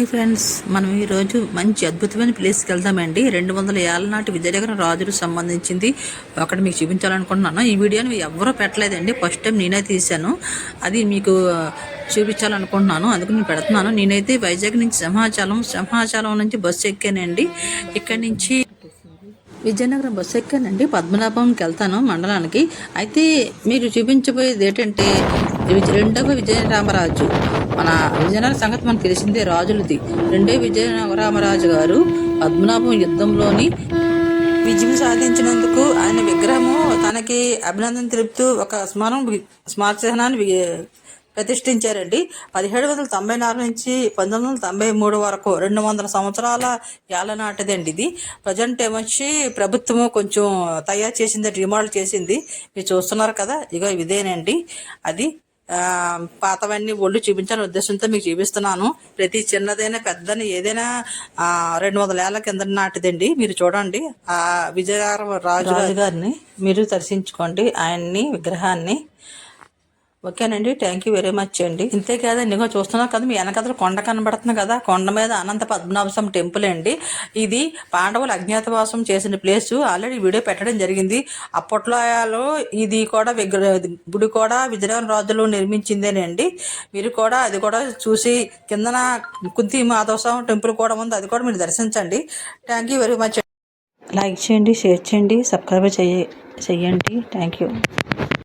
Hi friends మనం ఈరోజు మంచి అద్భుతమైన ప్లేస్కి వెళ్దామండి. రెండు వందల ఏళ్ళ నాటి విజయనగరం రాజులకు సంబంధించింది ఒకటి మీకు చూపించాలనుకుంటున్నాను. ఈ వీడియోని ఎవరూ పెట్టలేదండి. ఫస్ట్ టైం నేనే తీశాను. అది మీకు చూపించాలనుకుంటున్నాను. అందుకు నేను పెడుతున్నాను. నేనైతే వైజాగ్ నుంచి సింహాచలం సింహాచలం నుంచి బస్సు ఎక్కానండి. ఇక్కడి నుంచి విజయనగరం బస్సు ఎక్కానండి. పద్మనాభంకి వెళ్తాను మండలానికి. అయితే మీరు చూపించబోయేది ఏంటంటే రెండవ విజయరామరాజు. మన విజయనగర సంగతి మనకు తెలిసిందే రాజులది. రెండే విజయరామరాజు గారు పద్మనాభం యుద్ధంలోని విజయం సాధించినందుకు ఆయన విగ్రహము తనకి అభినందన తెలుపుతూ ఒక స్మరణ స్మారక చిహ్నాన్ని ప్రతిష్ఠించారండి. పదిహేడు వందల తొంభై నాలుగు నుంచి పంతొమ్మిది వందల తొంభై మూడు వరకు రెండు వందల సంవత్సరాల ఏళ్ళ నాటిదండి ఇది. ప్రజెంట్ ఏమొచ్చి ప్రభుత్వము కొంచెం తయారు చేసింది రిమాల్డ్ చేసింది. మీరు చూస్తున్నారు కదా ఇగో ఇదేనండి. అది పాతవన్నీ ఒళ్ళు చూపించాలని ఉద్దేశంతో మీకు చూపిస్తున్నాను. ప్రతి చిన్నదైనా పెద్దని ఏదైనా రెండు వందల ఏళ్ళ కింద నాటిదండి. మీరు చూడండి. ఆ విజయనగరం రాజు రాజు గారిని మీరు దర్శించుకోండి. ఆయన్ని విగ్రహాన్ని. ఓకేనండి థ్యాంక్ యూ వెరీ మచ్ అండి. ఇంతే కాదండి నిగో చూస్తున్నారు కదా మీ వెనకదలు కొండ కనబడుతుంది కదా కొండ మీద అనంత పద్మనాభస్వామి టెంపుల్ అండి. ఇది పాండవులు అజ్ఞాతవాసం చేసిన ప్లేస్ ఆల్రెడీ వీడియో పెట్టడం జరిగింది. అప్పట్లో ఇది కూడా విగ్రహ గుడి కూడా విజయనగరం రాజులు నిర్మించిందేనండి మీరు కూడా అది కూడా చూసి కిందన కుంతి మాధవస్వామి టెంపుల్ కూడా ఉంది అది కూడా మీరు దర్శించండి. Thank you very much like చేయండి షేర్ చేయండి సబ్స్క్రైబ్ చేయ చేయండి. Thank you